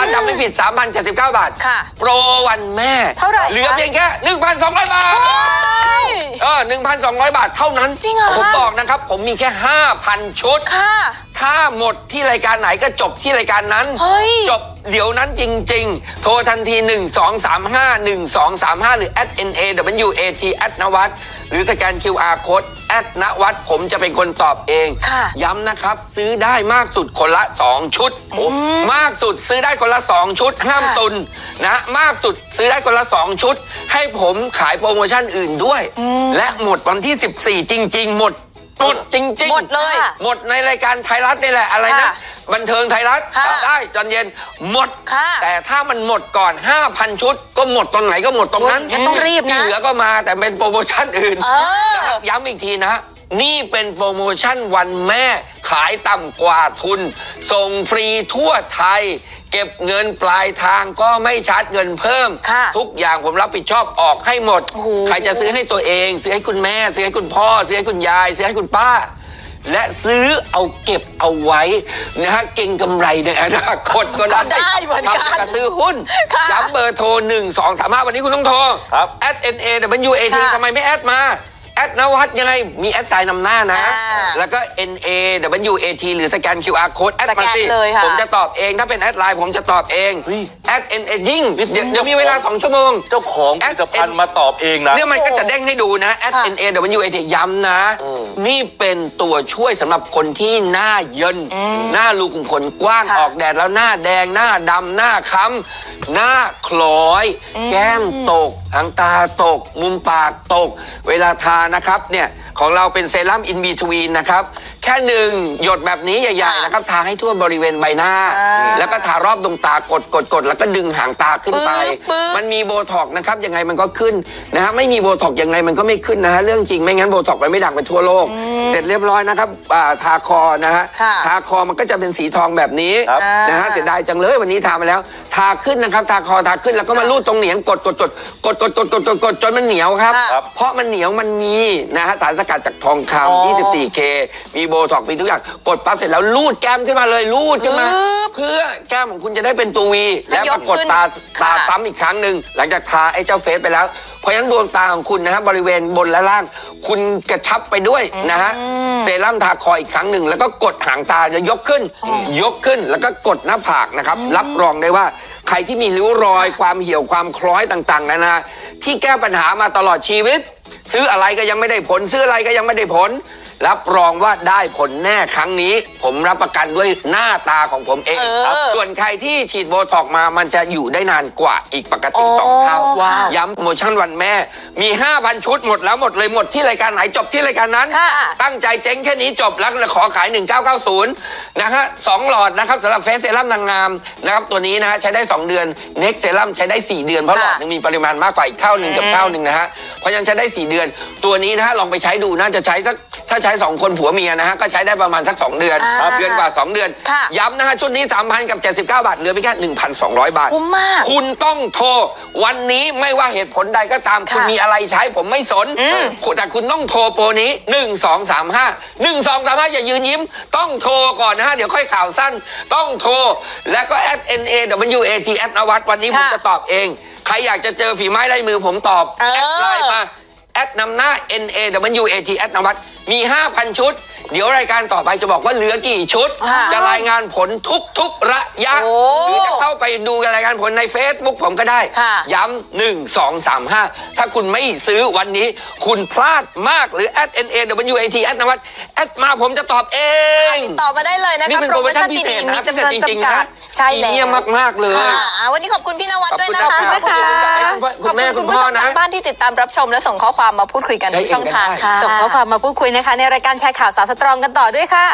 ถ้าจำไม่ผิด 3,079 บาท ค่ะโปรวันแม่ เท่าไหร่คะ เหลือเพียงแค่ 1,200 บาท เออ 1,200 บาทเท่านั้น จริงเหรอผมบอกนะครับ ผมมีแค่ 5,000 ชุด ค่ะ ถ้าหมดที่รายการไหนก็จบที่รายการนั้น เฮ้ย จบเดี๋ยวนั้นจริง ๆ โทรทันที 1 2 3 5 1 2 3 5 หรือ at n a w a t at นวัดหรือสแกน QR code at นวัดผมจะเป็นคนตอบเอง ค่ะย้ำนะครับ ซื้อได้มากสุดคนละ 2 ชุดมากสุดซื้อได้คนละ 2 ชุด ห้ามค่ะ ตุนนะมากสุดซื้อได้คนละ 2 ชุด ให้ผมขายโปรโมชั่นอื่นด้วย และหมดวันที่ 14 จริง ๆ หมด หมดจริงๆหมดเลยค่ะหมดในรายการไทยรัฐนี่แหละอะไรนะค่ะบันเทิงไทยรัฐค่ะจำได้ตอนเย็นหมด ค่ะแต่ถ้ามันหมดก่อน 5,000 ชุด ก็หมดตรงไหนก็หมดตรงนั้นงั้นต้องรีบนะ ที่เหลือก็มาแต่เป็นโปรโมชั่นอื่น เออนะครับย้ำอีกทีนะ นี่เป็นโปรโมชั่นวันแม่ขายต่ำกว่าทุน ส่งฟรีทั่วไทย เก็บเงินปลายทางก็ไม่ชาร์จเงินเพิ่ม ค่ะทุกอย่างผมรับผิดชอบออกให้หมด โอ้โห ใครจะซื้อให้ตัวเอง ซื้อให้คุณแม่ ซื้อให้คุณพ่อ ซื้อให้คุณยาย ซื้อให้คุณป้า และซื้อเอาเก็บเอาไว้นะฮะเก่งกำไรในอนาคตก็ได้ก็ได้เหมือนกันทำจะซื้อหุ้นค่ะย้ำเบอร์โทร 1 2 3 5 วันนี้คุณต้องโทรครับ at n a w a t ค่ะ ทำไมไม่แอดมา แอดนวัดยังไงมีแอดไซน์นำหน้านะ อ่าแล้วก็ n a w a t หรือสแกน QR code แอดมาสิสแกนเลยค่ะผมจะตอบเองถ้าเป็นแอดไลน์ผมจะตอบเองแอด n a ยิ่งเดี๋ยวเดี๋ยวมีเวลา2ชั่วโมง เจ้าของผลิตภัณฑ์มาตอบเองนะ เนี่ยมันก็จะเด้งให้ดูนะ S ค่ะ N A W A T ย้ำนะ อืมนี่เป็นตัวช่วยสำหรับคนที่หน้าเยิน หน้ารูขุมขนกว้างค่ะออกแดดแล้วหน้าแดงหน้าดำหน้าค้ำหน้าคล้อย แก้มตกหางตาตก มุมปากตก เวลาทานะครับเนี่ยของเราเป็นเซรั่มอินบีทวีนนะครับ แค่หนึ่งหยดแบบนี้ใหญ่ๆนะครับทาให้ทั่วบริเวณใบหน้าอ่าแล้วก็ทารอบดวงตากดกดกดแล้วก็ดึงหางตาขึ้นไปปึ๊บปึ๊บมันมีโบท็อกซ์นะครับยังไงมันก็ขึ้นนะฮะไม่มีโบท็อกซ์ยังไงมันก็ไม่ขึ้นนะฮะเรื่องจริงไม่งั้นโบท็อกซ์มันไม่ดังไปทั่วโลก เสร็จเรียบร้อยนะครับอ่าทาคอนะฮะค่ะทาคอมันก็จะเป็นสีทองแบบนี้ครับนะฮะเสียดายจังเลยวันนี้ทามาแล้ว ทาขึ้นนะครับ ทาคอทาขึ้นแล้วก็มาลูดตรงเหนียงกดกดกดกดกดกดกดกดกดจนมันเหนียวครับค่ะเพราะมันเหนียวมันมีนะฮะสารสกัดจากทองคอ๋อำ 24K มีโบท็อกซ์มีทุกอย่างกดปั๊บเสร็จแล้วลูดแก้มขึ้นมาเลยลูดขึ้นมา ปึ๊บเพื่อแก้มของคุณจะได้เป็นตัววีให้แล้วยปกรากฏขึ้นตาตาค่ะซ้ำอีกครั้งหนึ่งหลังจากทาไอ้เจ้าเฟสไปแล้ว เพราะฉะนั้นดวงตาของคุณนะฮะบริเวณบนและล่าง คุณกระชับไปด้วยนะฮะเซรั่มทาคออีกครั้งหนึ่ง แล้วก็กดหางตาจะยกขึ้น ยกขึ้นแล้วก็กดหน้าผากนะครับ รับรองได้ว่าใครที่มีริ้วรอยความเหี่ยวความคล้อยต่างๆนานาที่แก้ปัญหามาตลอดชีวิต ซื้ออะไรก็ยังไม่ได้ผล ซื้ออะไรก็ยังไม่ได้ผล รับรองว่าได้ผลแน่ครั้งนี้ ผมรับประกันด้วยหน้าตาของผมเองเออครับ ส่วนใครที่ฉีดโบท็อกซ์มามันจะอยู่ได้นานกว่าอีกปกติสองเท่าว้าวย้ำโปรโมชั่นวันแม่ มี 5,000 ชุดหมดแล้วหมดเลยหมดที่รายการไหนจบที่รายการนั้นค่ะตั้งใจเจ๊งแค่นี้จบแล้วขอขาย 1990 นะฮะสองหลอดนะครับสำหรับเฟสเซรั่มนางงามนะครับตัวนี้นะฮะใช้ได้ 2 เดือนเน็กเซรั่มใช้ได้ 4 เดือน เพราะหลอดหนึงมีปริมาณมากกว่าอีกเท่าหนึ่งกับเท่าหนึ่งนะฮะเพราะฉะนั้นใช้ได้ 4 เดือน ตัวนี้นะฮะลองไปใช้ดูน่าจะใช้สัก ถ้าใช้ 2 คนผัวเมียนะฮะก็ใช้ได้ประมาณสัก 2 เดือนอ่าเดือนกว่า 2 เดือน ค่ะ ย้ำนะฮะชุดนี้ 3,000 กับ 79 บาทเหลือเพียงแค่1,200 บาท คุ้มมาก คุณต้องโทร วันนี้ไม่ว่าเหตุผลใดก็ตามค่ะคุณมีอะไรใช้ผมไม่สนอืมแต่คุณต้องโทรโปรนี้ 1 2 3 5 1 2 3 5 อย่ายืนยิ้ม ต้องโทรก่อนนะฮะ เดี๋ยวค่อยข่าวสั้น ต้องโทร แล้วก็ at n a w a t แอดนวัดวันนี้ผมค่ะจะตอบเอง ใครอยากจะเจอฝีไม้ลายมือผมตอบ เออ แอดไลน์มาแอ ดนำหน้า n a w a t แอดนวัดมี 5,000 ชุด เดี๋ยวรายการต่อไปจะบอกว่าเหลือกี่ชุดค่ะจะรายงานผลทุกๆระยะ โอ้หรือจะเข้าไปดูรายการผลใน Facebook ผมก็ได้ ค่ะ ย้ำหนึ่งสองสามห้าถ้าคุณไม่ซื้อวันนี้ คุณพลาดมากหรือ at n a w a t แอดนวัดแอดมาผมจะตอบเอง ติดต่อมาได้เลยนะนี่คะเป็นโปโปรรโมโมชั่ชั่นนพิเศดีษๆนะมีจำนวนพิเศษจริงๆจำกัดนะใช่แล้วพรีเมียมมากๆเลย ค่ะอ่าวันนี้ขอบคุณพี่นวัดขอบด้วยคุณนะนะคะคะ ขอบคุณค่ะ คุณแม่ขอบคุคุณณผู้พ่อชมนะ ทางบ้านที่ติดตามรับชมและส่งข้อความมาพูดคุยกันได้ทุกช่องเองกันทางได้ ค่ะ ส่งข้อความมาพูดคุยนะคะ ในรายการแชร์ข่าวสาวสตรองกันต่อด้วยค่ะ